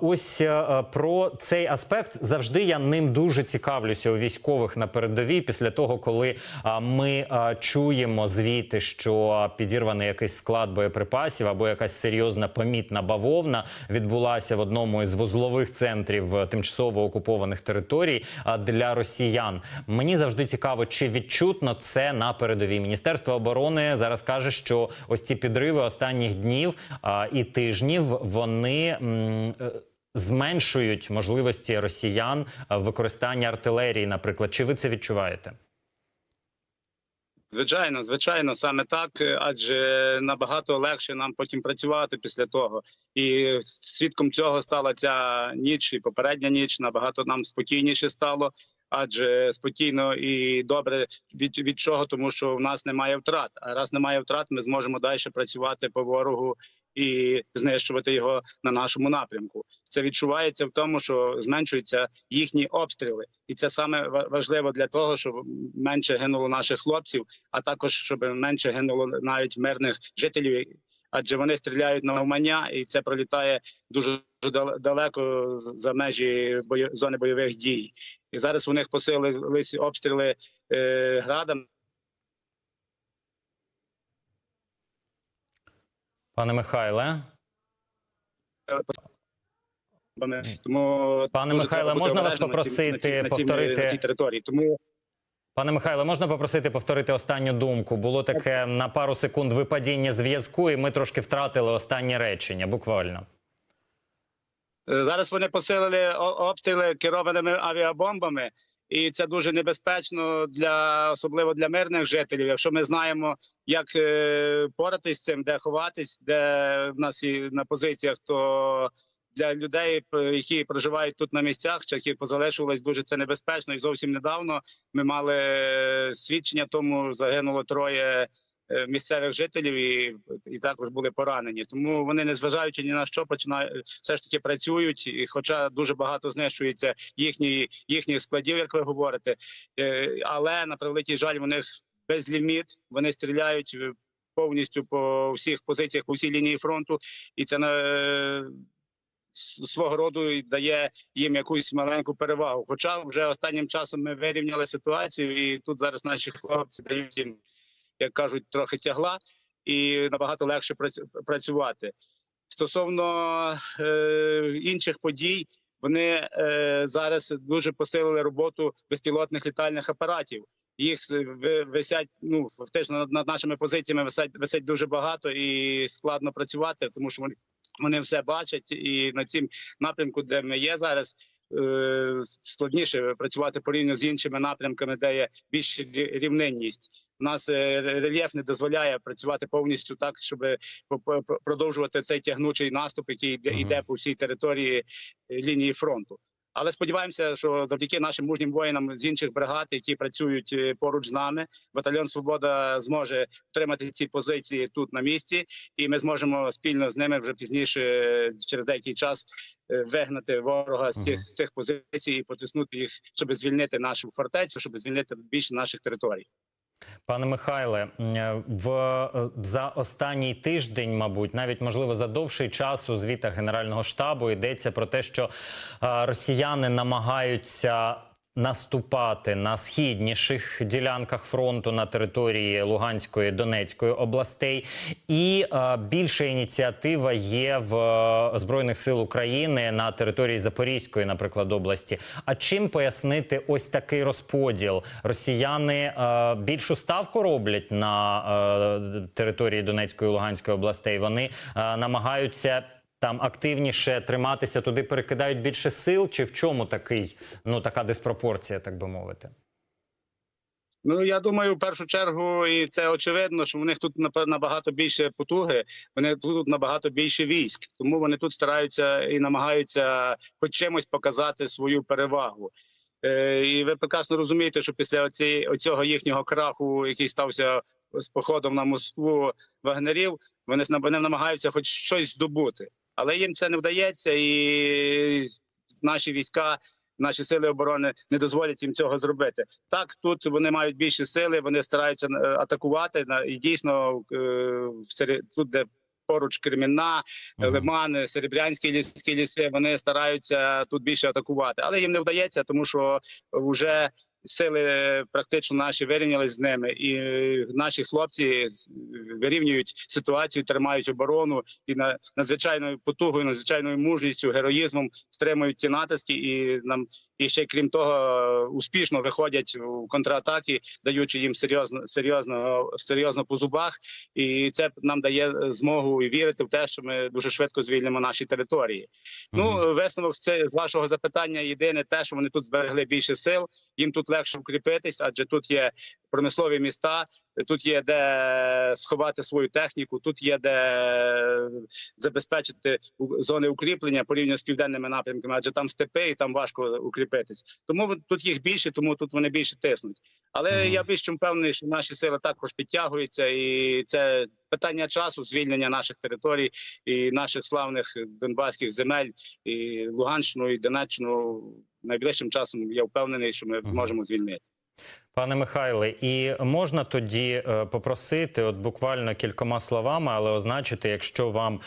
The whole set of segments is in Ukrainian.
Ось е, про цей аспект завжди я ним дуже цікавлюся у військових на передовій. Після того, коли ми чуємо звіти, що підірваний якийсь склад боєприпасів або якась серйозна помітна бавовна відбулася в одному із вузлових центрів е, тимчасово окупованих територій для росіян. Мені завжди цікаво, чи відчутно це на передовій. Міністерство оборони зараз каже, що ось ці підриви останніх днів і тижнів вони. Е, Зменшують можливості росіян використання артилерії, наприклад. Чи ви це відчуваєте? Звичайно, звичайно, саме так, е, адже набагато легше нам потім працювати після того. І свідком цього стала ця ніч і попередня ніч. Набагато нам спокійніше стало, адже спокійно і добре від, від чого, тому що в нас немає втрат. А раз немає втрат, ми зможемо далі працювати по ворогу і знищувати його на нашому напрямку. Це відчувається в тому, що зменшуються їхні обстріли, і це саме ва- важливо для того, щоб менше гинуло наших хлопців, а також щоб менше гинуло навіть мирних жителів. Адже вони стріляють на умання, і це пролітає дуже далеко за межі зони бойових дій. І зараз у них посилились обстріли е, градом. Пане Михайле, Тому Пане Михайле, можна вас попросити на цій- на цій- повторити? на цій території. Тому пане Михайле, можна попросити повторити останню думку? Було таке на пару секунд випадіння зв'язку, і ми трошки втратили останнє речення. Буквально. Е, Зараз вони посилили обстріли керованими авіабомбами, і це дуже небезпечно для особливо для мирних жителів. Якщо ми знаємо, як е, поратись з цим, де ховатись, де в нас і на позиціях, то для людей, які проживають тут на місцях, чи які позалишувались, дуже це небезпечно. І зовсім недавно ми мали е, свідчення, тому загинуло троє е, місцевих жителів і, і також були поранені. Тому вони, незважаючи ні на що, починають все ж таки працюють. І хоча дуже багато знищується їхні, їхніх складів, як ви говорите, Е, але на превеликий жаль, у них безліміт. Вони стріляють е, повністю по всіх позиціях, по всій лінії фронту, і це на свого роду і дає їм якусь маленьку перевагу. Хоча вже останнім часом ми вирівняли ситуацію, і тут зараз наші хлопці дають їм, як кажуть, трохи тягла, і набагато легше працю- працювати. Стосовно е, інших подій, вони е, зараз дуже посилили роботу безпілотних літальних апаратів. Їх ви- висять ну фактично над, нашими позиціями висять висять дуже багато і складно працювати, тому що вони, вони все бачать, і на цім напрямку, де ми є зараз. е, Складніше працювати порівняно з іншими напрямками, де є більш рі- рівнинність. У нас е, рельєф не дозволяє працювати повністю так, щоб продовжувати цей тягнучий наступ, який йде, йде по всій території лінії фронту. Але сподіваємося, що завдяки нашим мужнім воїнам з інших бригад, які працюють е, поруч з нами, батальйон Свобода зможе втримати ці позиції тут на місці, і ми зможемо спільно з ними вже пізніше, е, через деякий час, е, вигнати ворога з цих, з цих позицій і потиснути їх, щоб звільнити нашу фортецю, щоб звільнити більше наших територій. Пане Михайле, в е, за останній тиждень, мабуть, навіть можливо за довший час у звітах Генерального штабу йдеться про те, що е, росіяни намагаються. Наступати на східніших ділянках фронту на території Луганської Донецької областей, і е, більша ініціатива є в е, збройних сил України на території Запорізької, наприклад, області. А чим пояснити ось такий розподіл? Росіяни е, більшу ставку роблять на е, території Донецької і Луганської областей. Вони е, намагаються. Там активніше триматися, туди перекидають більше сил, чи в чому такий ну така диспропорція, так би мовити? Ну я думаю, в першу чергу, і це очевидно, що в них тут набагато більше потуги, вони тут набагато більше військ, тому вони тут стараються і намагаються хоч чимось показати свою перевагу. Е, і ви прекрасно розумієте, що після оці, оцього їхнього краху, який стався з походом на Москву вагнерів, вони намагаються хоч щось здобути, але їм це не вдається, і наші війська наші сили оборони не дозволять їм цього зробити. Так, тут вони мають більше сили, вони стараються е, атакувати на і дійсно е, тут, де поруч Кремінна, Мгм. Лиман, Серебрянські ліські ліси. Вони стараються тут більше атакувати, але їм не вдається, тому що вже сили практично наші вирівнялись з ними, і е, наші хлопці вирівнюють ситуацію, тримають оборону і на надзвичайною потугою, надзвичайною мужністю, героїзмом стримують ці натиски. І нам і ще крім того, е, успішно виходять у контратаки, даючи їм серйозно серйозно серйозно по зубах. І це нам дає змогу вірити в те, що ми дуже швидко звільнимо наші території. Ну висновок це з вашого запитання. Єдине те, що вони тут зберегли більше сил. Їм тут легше укріпитись, адже тут є промислові міста, тут є де сховати свою техніку, тут є де забезпечити зони укріплення порівняно з південними напрямками, адже там степи і там важко укріпитись. Тому тут їх більше, тому тут вони більше тиснуть. Але Мгм. я більш чим певний, що наші сили також підтягуються, і це питання часу, звільнення наших територій і наших славних донбаських земель, і Луганщину і Донеччину. Найближчим часом я впевнений, що ми зможемо звільнити. Пане Михайле, і можна тоді е, попросити, от буквально кількома словами, але означити, якщо вам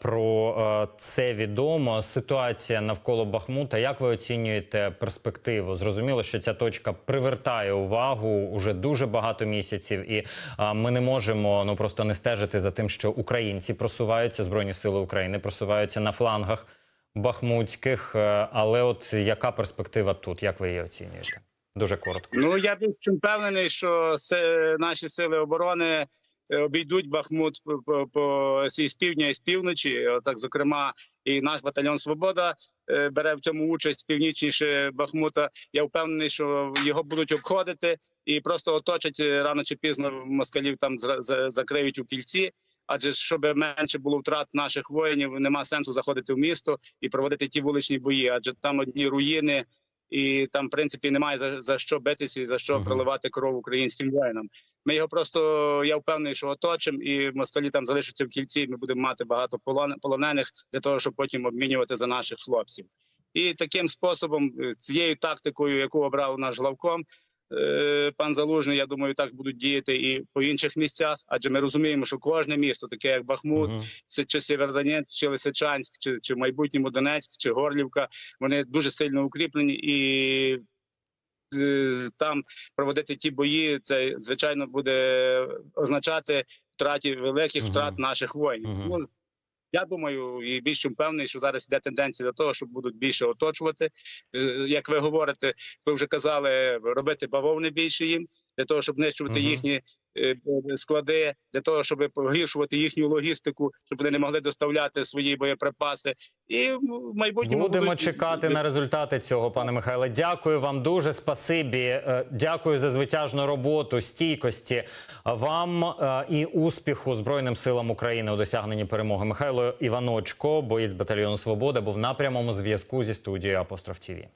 про е, це відомо, ситуація навколо Бахмута. Як ви оцінюєте перспективу? Зрозуміло, що ця точка привертає увагу уже дуже багато місяців, і ми не можемо ну просто не стежити за тим, що українці просуваються, збройні сили України просуваються на флангах бахмутських. Е, Але от яка перспектива тут? Як ви її оцінюєте? Дуже коротко. Ну я більш впевнений, що наші сили оборони е, обійдуть Бахмут по, по, і з півдня і з півночі. Отак, зокрема, і наш батальйон Свобода е, бере в цьому участь північніше Бахмута. Я впевнений, що його будуть обходити і просто оточать е, рано чи пізно москалів там закриють у кільці. Адже щоб менше було втрат наших воїнів, нема сенсу заходити в місто і проводити ті вуличні бої, адже там одні руїни, і там, в принципі, немає за, за що битися і за що проливати кров українським воїнам. Ми його просто я впевнений, що оточимо, і москалі там залишаться в кільці. і Ми будемо мати багато полон- полонених для того, щоб потім обмінювати за наших хлопців. І таким способом, цією тактикою, яку обрав наш главком. Е, Пан Залужний, я думаю, так будуть діяти і по інших місцях, адже ми розуміємо, що кожне місто, таке як Бахмут, Мгм. це чи Сєвєродонецьк, чи Лисичанськ, чи, чи в майбутньому Донецьк, чи Горлівка. Вони дуже сильно укріплені і. е, Там проводити ті бої, це звичайно буде означати втраті великих втрат наших воїнів. Я думаю, і більш впевнений, що зараз йде тенденція до того, що будуть більше оточувати. Е, Як ви говорите, ви вже казали, робити бавовни більше їм для того, щоб нищувати їхні е, склади, для того, щоб погіршувати їхню логістику, щоб вони не могли доставляти свої боєприпаси. І в майбутньому Будемо будуть- чекати на результати цього, пане Михайле. Дякую вам дуже. Спасибі. Е, Дякую за звитяжну роботу, стійкості вам е, і успіху Збройним силам України у досягненні перемоги. Михайло Іваночко, боєць батальйону Свобода, був на прямому зв'язку зі студією Апостроф ТІВІ.